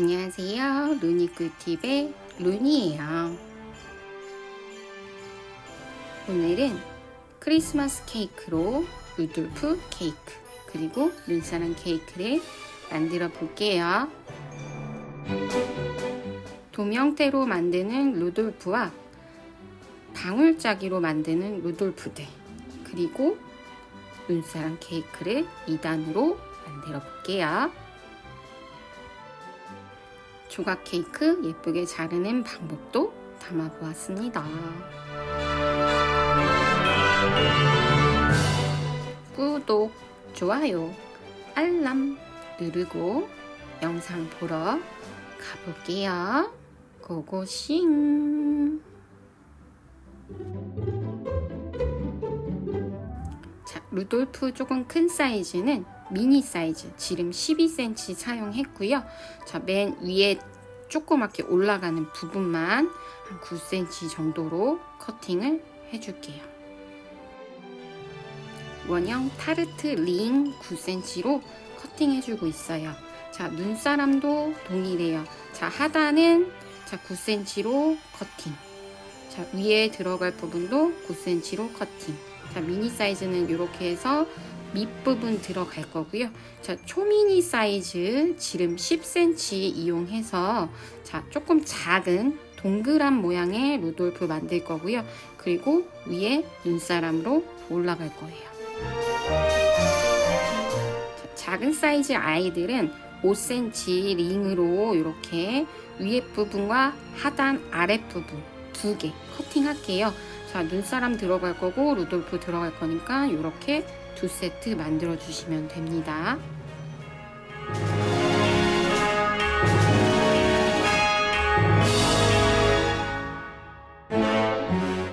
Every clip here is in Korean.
안녕하세요. 루니꿀팁의 루니예요. 오늘은 크리스마스 케이크로 루돌프 케이크 그리고 눈사람 케이크를 만들어 볼게요. 돔 형태로 만드는 루돌프와 방울짜기로 만드는 루돌프들 그리고 눈사람 케이크를 2단으로 만들어 볼게요. 조각 케이크 예쁘게 자르는 방법도 담아 보았습니다. 구독, 좋아요, 알람 누르고 영상 보러 가볼게요. 고고싱! 자, 루돌프 조금 큰 사이즈는 미니 사이즈 지름 12cm 사용했고요. 자, 맨 위에 조그맣게 올라가는 부분만 한 9cm 정도로 커팅을 해줄게요. 원형 타르트 링 9cm로 커팅해주고 있어요. 자, 눈사람도 동일해요. 자, 하단은 자, 9cm로 커팅. 자, 위에 들어갈 부분도 9cm로 커팅. 자, 미니 사이즈는 이렇게 해서 밑부분 들어갈 거고요. 자, 초미니 사이즈 지름 10cm 이용해서 자, 조금 작은 동그란 모양의 루돌프 만들 거고요. 그리고 위에 눈사람으로 올라갈 거예요. 자, 작은 사이즈 아이들은 5cm 링으로 이렇게 위에 부분과 하단 아랫 부분 두 개 커팅할게요. 자, 눈사람 들어갈 거고 루돌프 들어갈 거니까 이렇게 두 세트 만들어 주시면 됩니다.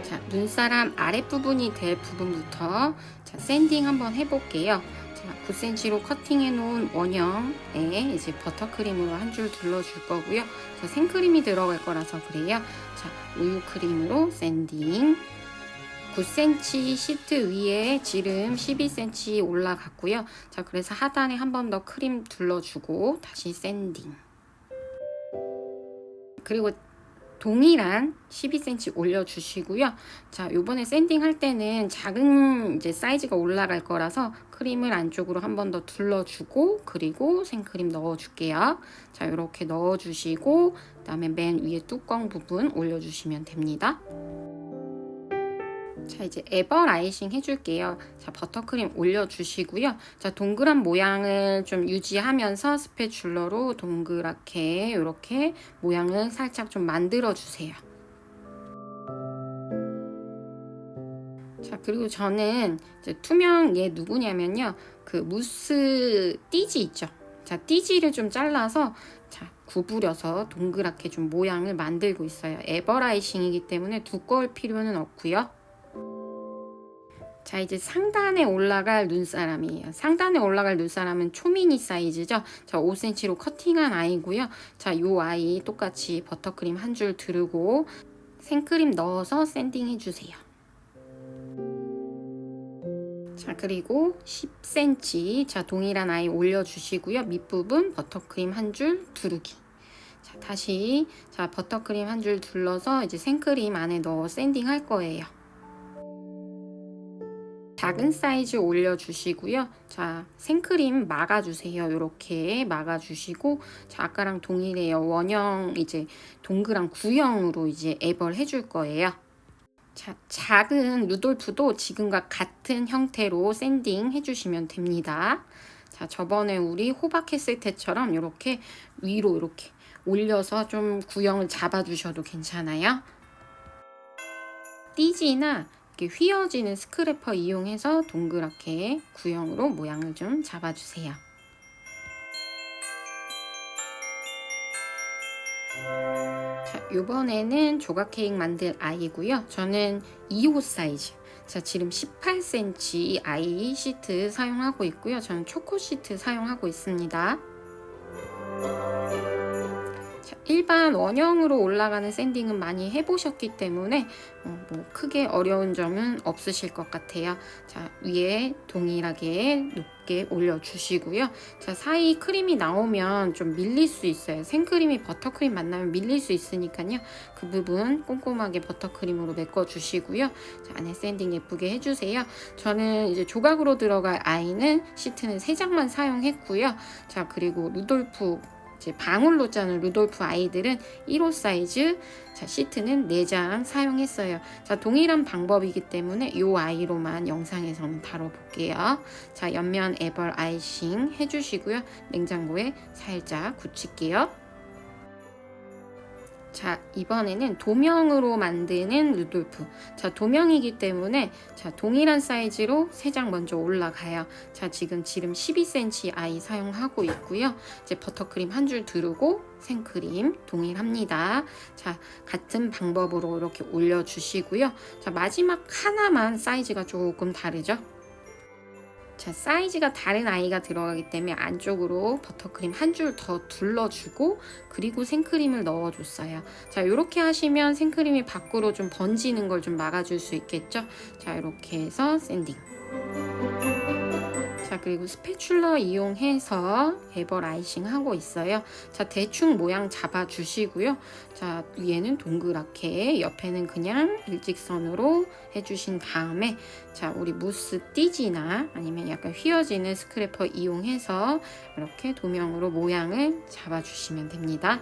자, 눈사람 아랫부분이 될 부분부터 자, 샌딩 한번 해볼게요. 자, 9cm로 커팅해 놓은 원형에 이제 버터크림으로 한 줄 둘러줄 거고요. 자, 생크림이 들어갈 거라서 그래요. 자, 우유 크림으로 샌딩. 9cm 시트 위에 지름 12cm 올라갔고요. 자, 그래서 하단에 한 번 더 크림 둘러주고 다시 샌딩. 그리고 동일한 12cm 올려주시고요. 자, 요번에 샌딩 할 때는 작은 이제 사이즈가 올라갈 거라서 크림을 안쪽으로 한 번 더 둘러주고 그리고 생크림 넣어줄게요. 자, 이렇게 넣어주시고 그다음에 맨 위에 뚜껑 부분 올려주시면 됩니다. 자 이제 에버 라이싱 해줄게요. 자 버터크림 올려주시고요. 자 동그란 모양을 좀 유지하면서 스패츌러로 동그랗게 이렇게 모양을 살짝 좀 만들어 주세요. 자 그리고 저는 투명 얘 누구냐면요 그 무스 띠지 있죠. 자 띠지를 좀 잘라서 자 구부려서 동그랗게 좀 모양을 만들고 있어요. 에버라이싱이기 때문에 두꺼울 필요는 없고요. 자 이제 상단에 올라갈 눈사람이에요. 상단에 올라갈 눈사람은 초미니 사이즈죠. 자 5cm로 커팅한 아이고요. 자이 아이 똑같이 버터크림 한 줄 두르고 생크림 넣어서 샌딩 해주세요. 자 그리고 10cm 자 동일한 아이 올려주시고요. 밑부분 버터크림 한 줄 두르기. 자 다시 자 버터크림 한 줄 둘러서 이제 생크림 안에 넣어 샌딩 할 거예요. 작은 사이즈 올려주시고요. 자, 생크림 막아주세요. 이렇게 막아주시고, 자, 아까랑 동일해요. 원형 이제 동그란 구형으로 이제 앱을 해줄 거예요. 자, 작은 루돌프도 지금과 같은 형태로 샌딩 해주시면 됩니다. 자, 저번에 우리 호박했을 때처럼 이렇게 위로 이렇게 올려서 좀 구형을 잡아주셔도 괜찮아요. 띠지나 휘어지는 스크래퍼 이용해서 동그랗게 구형으로 모양을 좀 잡아주세요. 자, 이번에는 조각 케이크 만들 아이고요. 저는 2호 사이즈. 자, 지름 18cm 아이 시트 사용하고 있고요. 저는 초코 시트 사용하고 있습니다. 자, 일반 원형으로 올라가는 샌딩은 많이 해보셨기 때문에 어, 뭐 크게 어려운 점은 없으실 것 같아요. 자, 위에 동일하게 높게 올려주시고요. 자, 사이 크림이 나오면 좀 밀릴 수 있어요. 생크림이 버터크림 만나면 밀릴 수 있으니까요. 그 부분 꼼꼼하게 버터크림으로 메꿔주시고요. 자, 안에 샌딩 예쁘게 해주세요. 저는 이제 조각으로 들어갈 아이는 시트는 3장만 사용했고요. 자, 그리고 루돌프 이제 방울로 짜는 루돌프 아이들은 1호 사이즈 자 시트는 4장 사용했어요. 자 동일한 방법이기 때문에 이 아이로만 영상에서는 다뤄볼게요. 자 옆면 애벌 아이싱 해주시고요. 냉장고에 살짝 굳힐게요 자, 이번에는 도명으로 만드는 루돌프. 자, 도명이기 때문에 자, 동일한 사이즈로 3장 먼저 올라가요. 자, 지금 지름 12cm 아이 사용하고 있고요. 이제 버터크림 한 줄 두르고 생크림 동일합니다. 자, 같은 방법으로 이렇게 올려 주시고요. 자, 마지막 하나만 사이즈가 조금 다르죠? 자, 사이즈가 다른 아이가 들어가기 때문에 안쪽으로 버터크림 한 줄 더 둘러주고 그리고 생크림을 넣어줬어요. 자, 이렇게 하시면 생크림이 밖으로 좀 번지는 걸 좀 막아줄 수 있겠죠? 자, 이렇게 해서 샌딩. 자, 그리고 스패츌러 이용해서 에벌 아이싱 하고 있어요. 자, 대충 모양 잡아 주시고요. 자, 위에는 동그랗게, 옆에는 그냥 일직선으로 해주신 다음에, 자, 우리 무스 띠지나 아니면 약간 휘어지는 스크래퍼 이용해서 이렇게 도명으로 모양을 잡아 주시면 됩니다.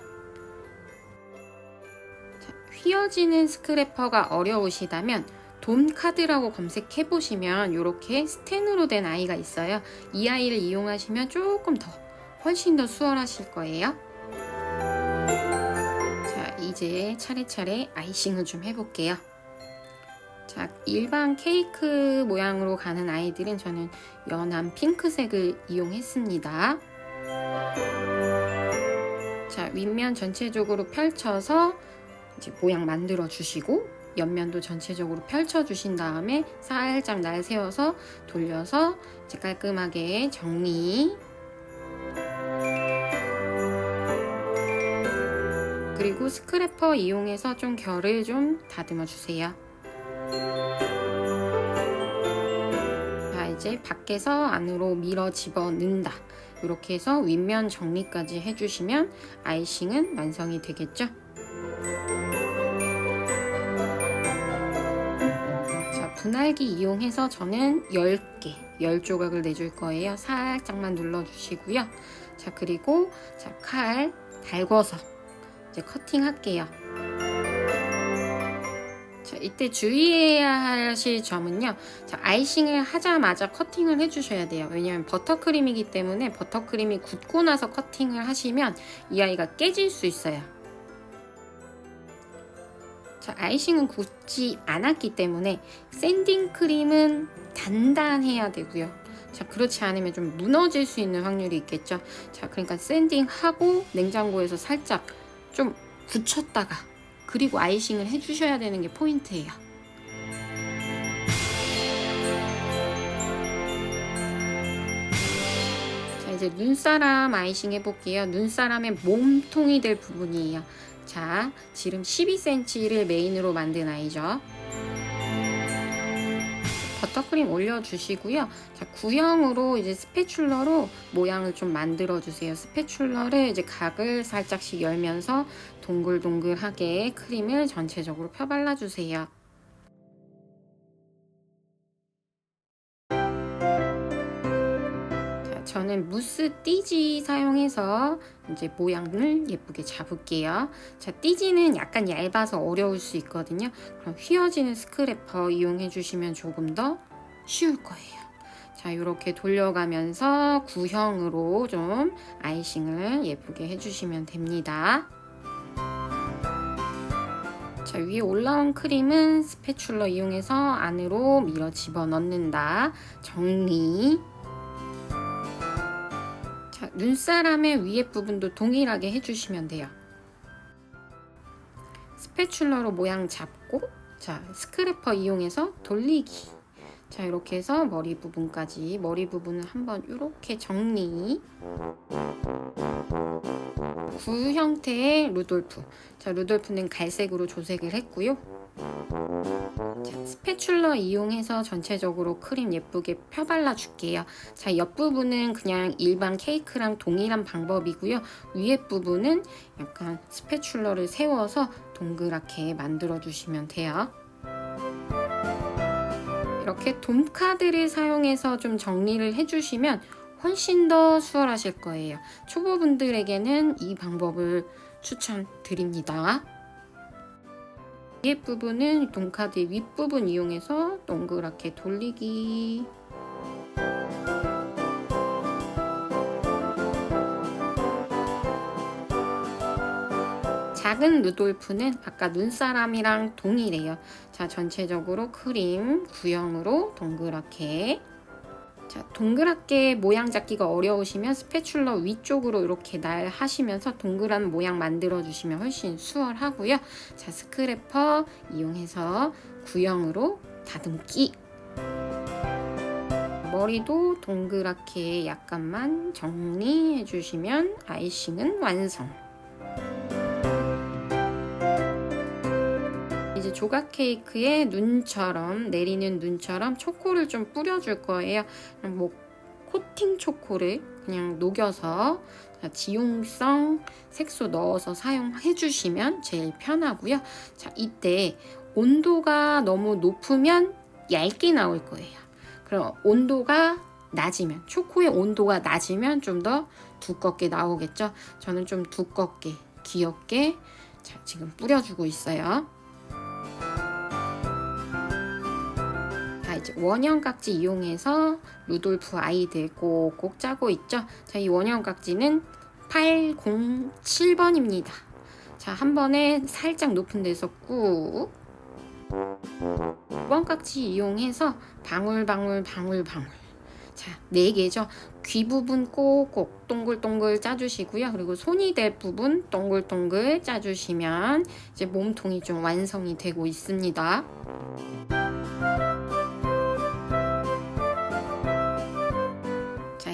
자, 휘어지는 스크래퍼가 어려우시다면 돔 카드라고 검색해 보시면 이렇게 스텐으로 된 아이가 있어요. 이 아이를 이용하시면 조금 더 훨씬 더 수월하실 거예요. 자, 이제 차례차례 아이싱을 좀 해볼게요. 자, 일반 케이크 모양으로 가는 아이들은 저는 연한 핑크색을 이용했습니다. 자, 윗면 전체적으로 펼쳐서 이제 모양 만들어 주시고 옆면도 전체적으로 펼쳐 주신 다음에 살짝 날 세워서 돌려서 이제 깔끔하게 정리 그리고 스크래퍼 이용해서 좀 결을 좀 다듬어 주세요. 자, 이제 밖에서 안으로 밀어 집어 넣는다. 이렇게 해서 윗면 정리까지 해주시면 아이싱은 완성이 되겠죠? 분할기 이용해서 저는 10개, 10조각을 내줄 거예요. 살짝만 눌러주시고요. 자, 그리고 자, 칼 달궈서 이제 커팅 할게요. 자, 이때 주의해야 하실 점은요. 자, 아이싱을 하자마자 커팅을 해주셔야 돼요. 왜냐하면 버터크림이기 때문에 버터크림이 굳고 나서 커팅을 하시면 이 아이가 깨질 수 있어요. 자, 아이싱은 굳지 않았기 때문에 샌딩 크림은 단단해야 되고요. 자, 그렇지 않으면 좀 무너질 수 있는 확률이 있겠죠. 자, 그러니까 샌딩하고 냉장고에서 살짝 좀 굳혔다가 그리고 아이싱을 해주셔야 되는 게 포인트예요. 자, 이제 눈사람 아이싱 해볼게요. 눈사람의 몸통이 될 부분이에요. 자, 지름 12cm를 메인으로 만든 아이죠. 버터크림 올려주시고요. 자, 구형으로 이제 스패츌러로 모양을 좀 만들어 주세요. 스패츌러를 이제 각을 살짝씩 열면서 동글동글하게 크림을 전체적으로 펴발라 주세요. 저는 무스 띠지 사용해서 이제 모양을 예쁘게 잡을게요. 자, 띠지는 약간 얇아서 어려울 수 있거든요. 그럼 휘어지는 스크래퍼 이용해 주시면 조금 더 쉬울 거예요. 자, 이렇게 돌려가면서 구형으로 좀 아이싱을 예쁘게 해주시면 됩니다. 자, 위에 올라온 크림은 스패츌러 이용해서 안으로 밀어 집어 넣는다. 정리. 자, 눈사람의 위에 부분도 동일하게 해주시면 돼요. 스패츌러로 모양 잡고, 자, 스크래퍼 이용해서 돌리기. 자, 이렇게 해서 머리 부분까지 머리 부분을 한번 이렇게 정리. 구 형태의 루돌프. 자, 루돌프는 갈색으로 조색을 했고요. 자, 스패츌러 이용해서 전체적으로 크림 예쁘게 펴발라 줄게요. 자, 옆부분은 그냥 일반 케이크랑 동일한 방법이고요. 위에 부분은 약간 스패츌러를 세워서 동그랗게 만들어 주시면 돼요. 이렇게 돔카드를 사용해서 좀 정리를 해주시면 훨씬 더 수월하실 거예요. 초보분들에게는 이 방법을 추천드립니다. 위에 부분은 돔카드의 윗부분 이용해서 동그랗게 돌리기. 작은 루돌프는 아까 눈사람이랑 동일해요. 자, 전체적으로 크림 구형으로 동그랗게. 자, 동그랗게 모양 잡기가 어려우시면 스패츌러 위쪽으로 이렇게 날 하시면서 동그란 모양 만들어 주시면 훨씬 수월하고요. 자, 스크래퍼 이용해서 구형으로 다듬기. 머리도 동그랗게 약간만 정리해 주시면 아이싱은 완성. 조각 케이크에 눈처럼 내리는 눈처럼 초코를 좀 뿌려줄 거예요. 뭐 코팅 초코를 그냥 녹여서 자, 지용성 색소 넣어서 사용해 주시면 제일 편하고요. 자, 이때 온도가 너무 높으면 얇게 나올 거예요. 그럼 온도가 낮으면 초코의 온도가 낮으면 좀 더 두껍게 나오겠죠. 저는 좀 두껍게 귀엽게 자, 지금 뿌려주고 있어요. 이제 원형 깍지 이용해서 루돌프 아이들 꼭꼭 짜고 있죠. 자, 이 원형 깍지는 807번입니다. 자, 한 번에 살짝 높은 데서 꾹. 2번 깍지 이용해서 방울 방울 방울 방울. 자, 네 개죠. 귀 부분 꼭꼭 동글동글 짜주시고요. 그리고 손이 될 부분 동글동글 짜주시면 이제 몸통이 좀 완성이 되고 있습니다.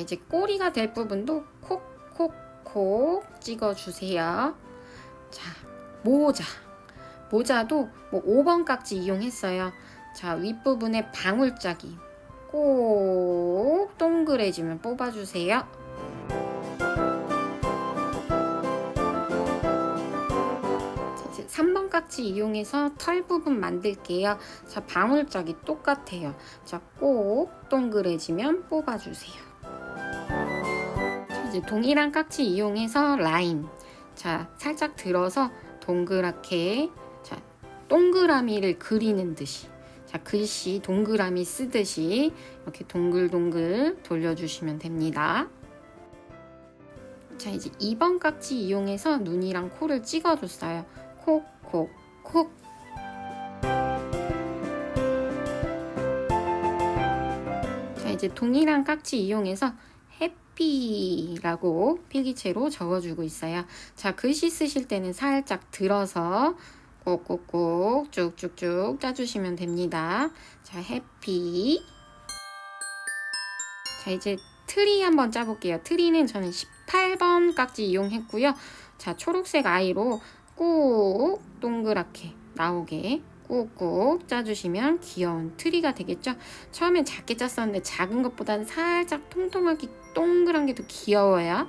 이제 꼬리가 될 부분도 콕콕콕 찍어주세요. 자, 모자. 모자도 뭐 5번 깍지 이용했어요. 자, 윗부분에 방울짝이 꼭 동그래지면 뽑아주세요. 자, 이제 3번 깍지 이용해서 털 부분 만들게요. 자, 방울짝이 똑같아요. 자, 꼭 동그래지면 뽑아주세요. 자, 이제 동일한 깍지 이용해서 라인. 자, 살짝 들어서 동그랗게 자, 동그라미를 그리는 듯이 자, 글씨 동그라미 쓰듯이 이렇게 동글동글 돌려주시면 됩니다. 자, 이제 2번 깍지 이용해서 눈이랑 코를 찍어줬어요. 콕, 콕, 콕. 자, 이제 동일한 깍지 이용해서 해피라고 필기체로 적어주고 있어요. 자, 글씨 쓰실 때는 살짝 들어서 꼭꼭꼭 쭉쭉쭉 짜주시면 됩니다. 자, 해피. 자, 이제 트리 한번 짜볼게요. 트리는 저는 18번 깍지 이용했고요. 자, 초록색 아이로 꾹 동그랗게 나오게 꾹꾹 짜주시면 귀여운 트리가 되겠죠. 처음엔 작게 짰었는데 작은 것보다는 살짝 통통하게 동그란 게 더 귀여워요.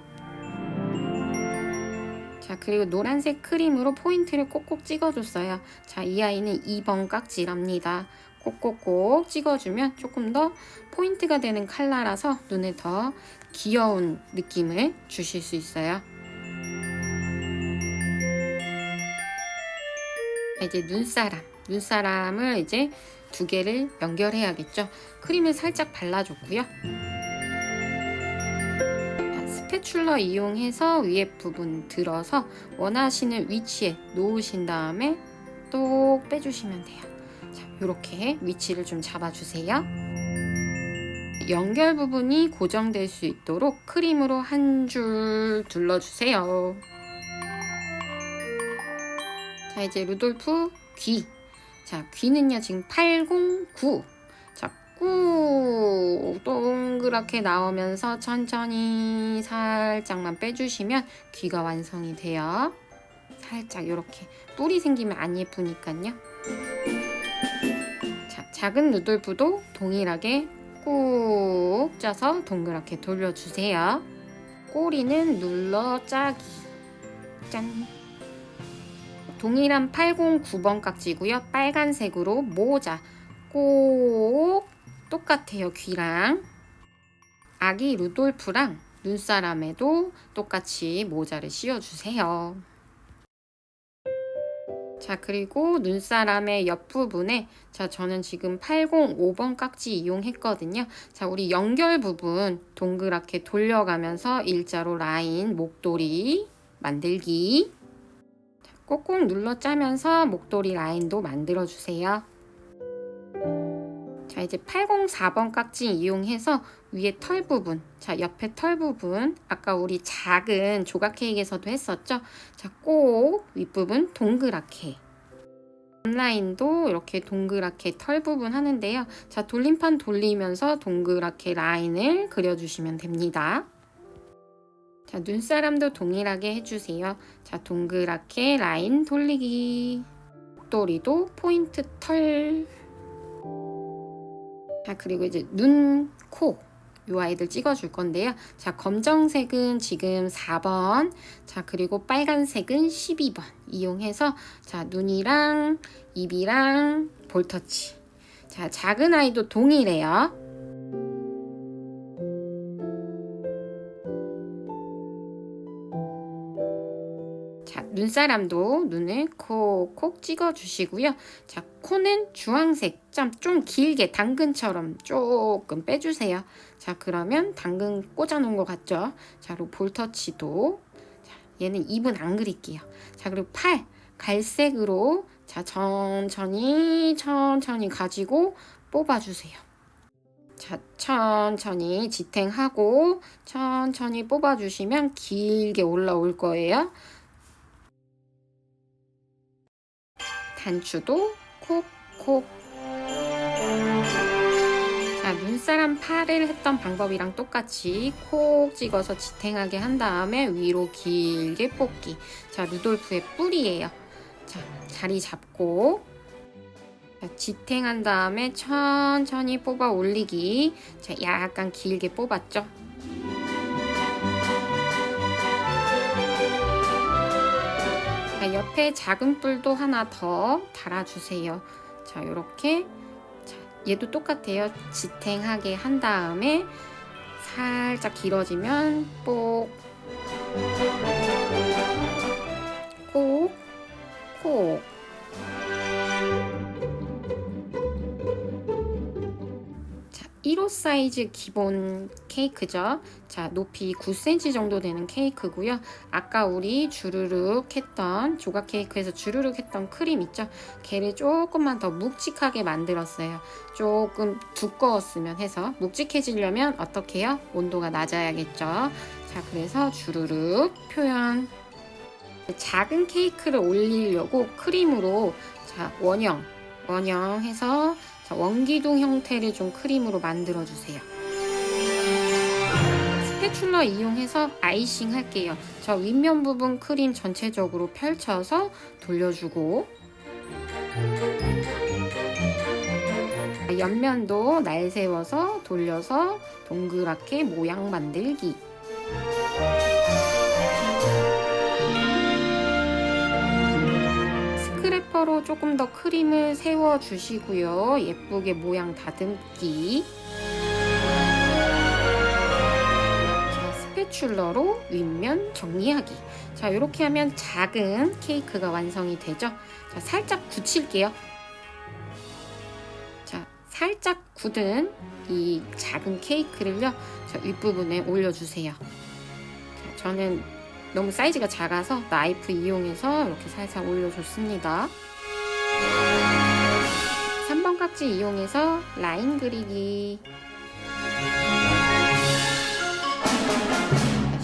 자, 그리고 노란색 크림으로 포인트를 꼭꼭 찍어줬어요. 자, 이 아이는 2번 깍지랍니다. 꼭꼭꼭 찍어주면 조금 더 포인트가 되는 컬러라서 눈에 더 귀여운 느낌을 주실 수 있어요. 이제 눈사람. 눈사람을 이제 두 개를 연결해야겠죠. 크림을 살짝 발라줬고요. 자, 스패츌러 이용해서 위에 부분 들어서 원하시는 위치에 놓으신 다음에 똑 빼주시면 돼요. 자, 이렇게 위치를 좀 잡아주세요. 연결 부분이 고정될 수 있도록 크림으로 한 줄 둘러주세요. 자, 이제 루돌프 귀. 자, 귀는요, 지금 809. 자, 꾹 동그랗게 나오면서 천천히 살짝만 빼주시면 귀가 완성이 돼요. 살짝 이렇게 뿔이 생기면 안 예쁘니까요. 자, 작은 누돌프도 동일하게 꾹 짜서 동그랗게 돌려주세요. 꼬리는 눌러 짜기. 짠. 동일한 809번 깍지고요. 빨간색으로 모자 꼭 똑같아요. 귀랑 아기 루돌프랑 눈사람에도 똑같이 모자를 씌워주세요. 자 그리고 눈사람의 옆부분에 자 저는 지금 805번 깍지 이용했거든요. 자 우리 연결 부분 동그랗게 돌려가면서 일자로 라인 목도리 만들기 자, 꼭꼭 눌러 짜면서 목도리 라인도 만들어 주세요. 자 이제 804번 깍지 이용해서 위에 털 부분 자 옆에 털 부분 아까 우리 작은 조각 케이크에서도 했었죠? 자꼭 윗부분 동그랗게. 라인도 이렇게 동그랗게 털 부분 하는데요. 자 돌림판 돌리면서 동그랗게 라인을 그려주시면 됩니다 자 눈사람도 동일하게 해주세요 자 동그랗게 라인 돌리기 목도리도 포인트 털 자, 그리고 이제 눈, 코. 요 아이들 찍어줄 건데요. 자, 검정색은 지금 4번. 자, 그리고 빨간색은 12번. 이용해서, 자, 눈이랑 입이랑 볼터치. 자, 작은 아이도 동일해요. 눈사람도 눈을 콕콕 찍어 주시고요. 자, 코는 주황색, 좀, 좀 길게 당근처럼 조금 빼주세요. 자, 그러면 당근 꽂아놓은 것 같죠? 자, 그리고 볼터치도. 자, 얘는 입은 안 그릴게요. 자, 그리고 팔, 갈색으로 자, 천천히, 천천히 가지고 뽑아주세요. 자, 천천히 지탱하고 천천히 뽑아주시면 길게 올라올 거예요. 단추도 콕콕. 자 눈사람 팔을 했던 방법이랑 똑같이 콕 찍어서 지탱하게 한 다음에 위로 길게 뽑기. 자 루돌프의 뿔이에요. 자 자리 잡고. 자, 지탱한 다음에 천천히 뽑아 올리기. 자 약간 길게 뽑았죠 옆에 작은 뿔도 하나 더 달아주세요. 자, 이렇게. 자, 얘도 똑같아요. 지탱하게 한 다음에 살짝 길어지면 뽁, 꼭, 콕. 1호 사이즈 기본 케이크죠. 자, 높이 9cm 정도 되는 케이크고요. 아까 우리 주르륵 했던 조각 케이크에서 주르륵 했던 크림 있죠? 걔를 조금만 더 묵직하게 만들었어요. 조금 두꺼웠으면 해서 묵직해지려면 어떻게 해요? 온도가 낮아야겠죠. 자, 그래서 주르륵 표현. 작은 케이크를 올리려고 크림으로 자, 원형, 원형 해서 자, 원기둥 형태를 좀 크림으로 만들어 주세요. 스패츌러 이용해서 아이싱 할게요. 저 윗면 부분 크림 전체적으로 펼쳐서 돌려주고 옆면도 날 세워서 돌려서 동그랗게 모양 만들기. 스크래퍼로 조금 더 크림을 세워 주시고요. 예쁘게 모양 다듬기. 자, 스패츌러로 윗면 정리하기. 자, 이렇게 하면 작은 케이크가 완성이 되죠. 자, 살짝 굳힐게요. 자, 살짝 굳은 이 작은 케이크를요. 자, 윗부분에 올려주세요. 자, 저는 너무 사이즈가 작아서 나이프 이용해서 이렇게 살살 올려줬습니다. 3번 깍지 이용해서 라인 그리기.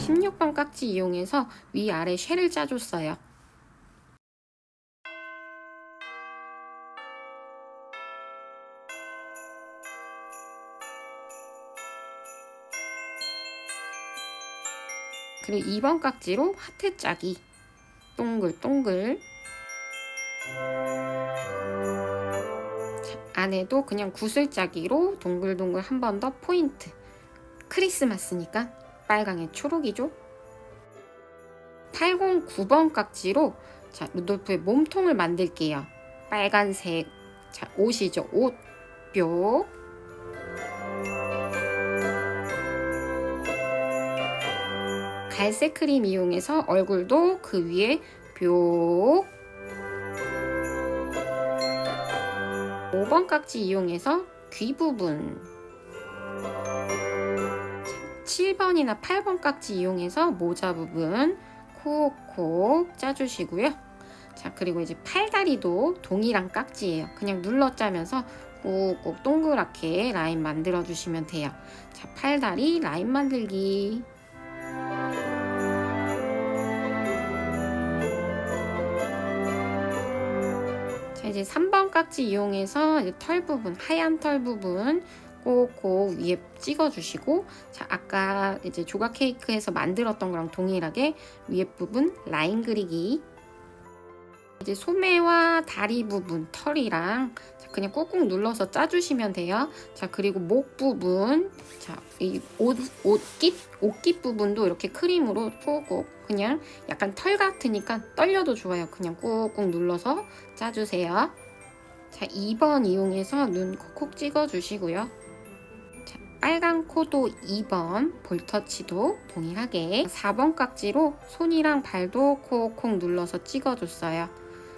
16번 깍지 이용해서 위아래 쉘을 짜줬어요. 그리고 2번 깍지로 하트 짜기. 동글동글. 자, 안에도 그냥 구슬짜기로 동글동글 한 번 더 포인트. 크리스마스니까 빨강에 초록이죠. 809번 깍지로 자, 루돌프의 몸통을 만들게요. 빨간색 자, 옷이죠. 옷. 뿅. 갈색 크림 이용해서 얼굴도 그 위에 뿅. 5번 깍지 이용해서 귀 부분. 7번이나 8번 깍지 이용해서 모자 부분 콕콕 짜주시고요. 자, 그리고 이제 팔다리도 동일한 깍지예요. 그냥 눌러 짜면서 꾹꾹 동그랗게 라인 만들어 주시면 돼요. 자, 팔다리 라인 만들기. 이제 3번 깍지 이용해서 이제 털 부분, 하얀 털 부분 꼭꼭 위에 찍어주시고 자 아까 이제 조각 케이크에서 만들었던 거랑 동일하게 위에 부분 라인 그리기 이제 소매와 다리 부분 털이랑 자, 그냥 꾹꾹 눌러서 짜주시면 돼요. 자 그리고 목 부분 자이옷 옷깃 옷깃 부분도 이렇게 크림으로 꾹꾹 그냥 약간 털 같으니까 떨려도 좋아요. 그냥 꾹꾹 눌러서 짜주세요. 자 2번 이용해서 눈 콕콕 찍어주시고요. 자, 빨간 코도 2번 볼터치도 동일하게 4번 깍지로 손이랑 발도 콕콕 눌러서 찍어줬어요.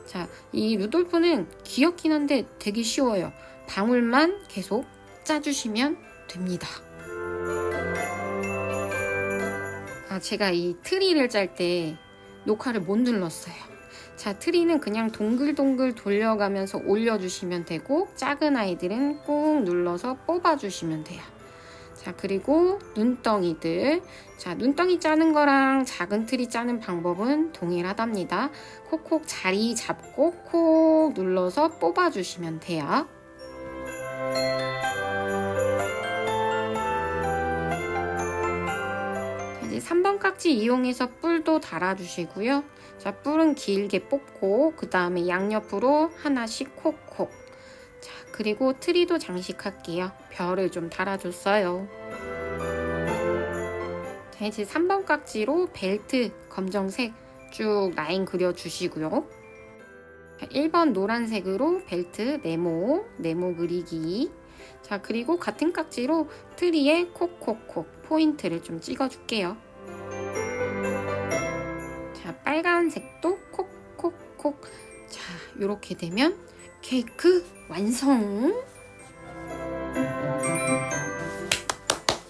자, 이 루돌프는 귀엽긴 한데 되게 쉬워요. 방울만 계속 짜주시면 됩니다. 아, 제가 이 트리를 짤 때 녹화를 못 눌렀어요. 자, 트리는 그냥 동글동글 돌려가면서 올려주시면 되고 작은 아이들은 꾹 눌러서 뽑아주시면 돼요. 자, 그리고 눈덩이들. 자, 눈덩이 짜는 거랑 작은 트리 짜는 방법은 동일하답니다. 콕콕 자리 잡고 콕 눌러서 뽑아주시면 돼요. 3번 깍지 이용해서 뿔도 달아주시고요. 자, 뿔은 길게 뽑고 그 다음에 양옆으로 하나씩 콕콕. 자, 그리고 트리도 장식할게요. 별을 좀 달아줬어요. 자, 이제 3번 깍지로 벨트 검정색 쭉 라인 그려주시고요. 자, 1번 노란색으로 벨트 네모, 네모 그리기. 자, 그리고 같은 깍지로 트리에 콕콕콕 포인트를 좀 찍어줄게요. 빨간색도 콕콕콕. 자, 이렇게 되면 케이크 완성!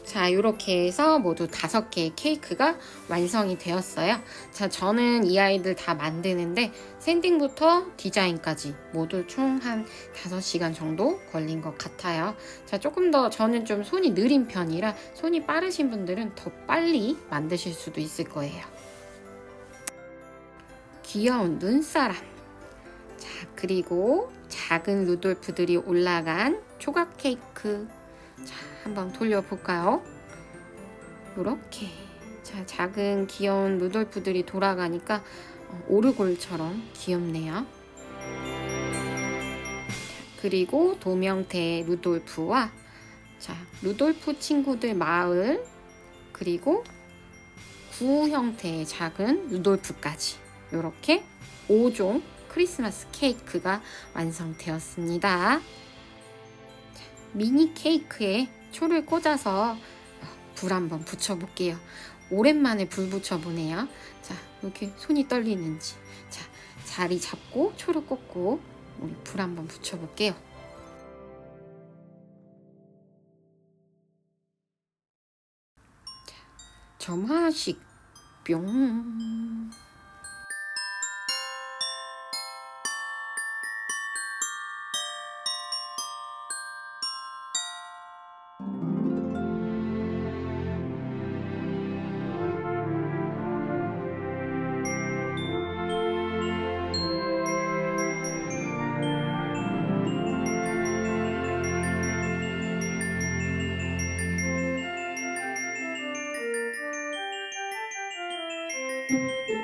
자, 이렇게 해서 모두 다섯 개의 케이크가 완성이 되었어요. 자, 저는 이 아이들 다 만드는데 샌딩부터 디자인까지 모두 총한 5시간 정도 걸린 것 같아요. 자, 조금 더 저는 좀 손이 느린 편이라 손이 빠르신 분들은 더 빨리 만드실 수도 있을 거예요. 귀여운 눈사람. 자, 그리고 작은 루돌프들이 올라간 조각 케이크. 자, 한번 돌려볼까요? 이렇게. 자, 작은 귀여운 루돌프들이 돌아가니까 어, 오르골처럼 귀엽네요. 자, 그리고 도명태 루돌프와 자, 루돌프 친구들 마을 그리고 구 형태의 작은 루돌프까지 이렇게 5종 크리스마스 케이크가 완성되었습니다. 자, 미니 케이크에 초를 꽂아서 불 한번 붙여볼게요. 오랜만에 불 붙여보네요. 자, 이렇게 손이 떨리는지. 자, 자리 잡고 초를 꽂고 우리 불 한번 붙여볼게요. 자, 점 하나씩 뿅. Música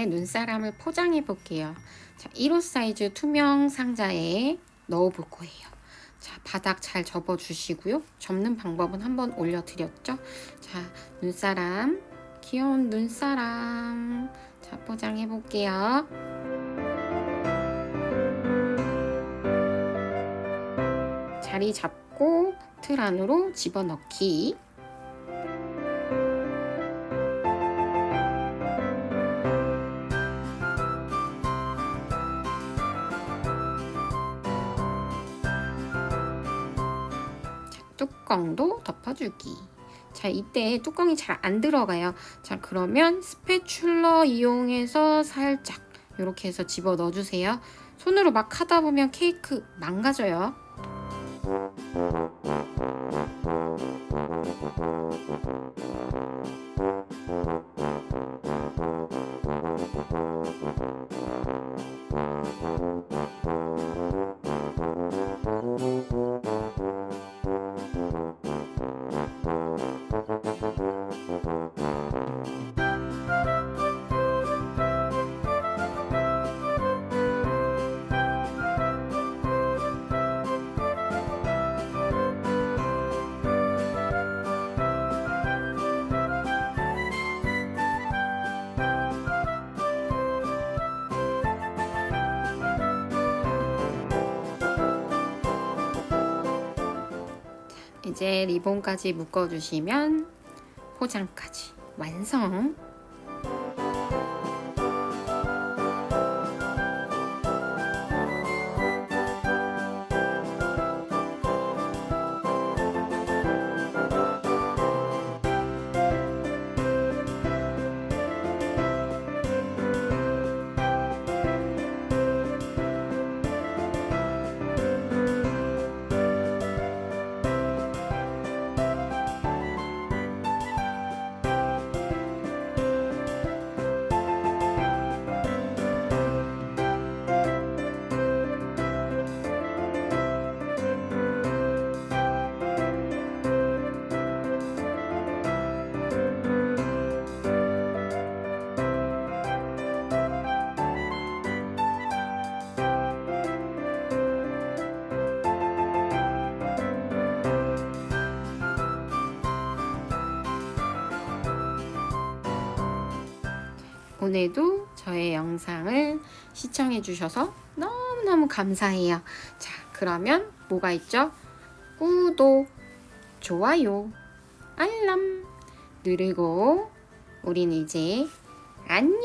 이제 눈사람을 포장해 볼게요. 자, 1호 사이즈 투명 상자에 넣어 볼 거예요. 자, 바닥 잘 접어 주시고요. 접는 방법은 한번 올려 드렸죠? 자, 눈사람, 귀여운 눈사람. 자, 포장해 볼게요. 자리 잡고 틀 안으로 집어넣기. 뚜껑도 덮어주기. 자, 이때 뚜껑이 잘 안 들어가요. 자, 그러면 스패츌러 이용해서 살짝 이렇게 해서 집어 넣어주세요. 손으로 막 하다 보면 케이크 망가져요. 이제 리본까지 묶어주시면 포장까지 완성. 오늘도 저의 영상을 시청해 주셔서 너무너무 감사해요. 자, 그러면 뭐가 있죠? 구독, 좋아요, 알람 누르고 우린 이제 안녕.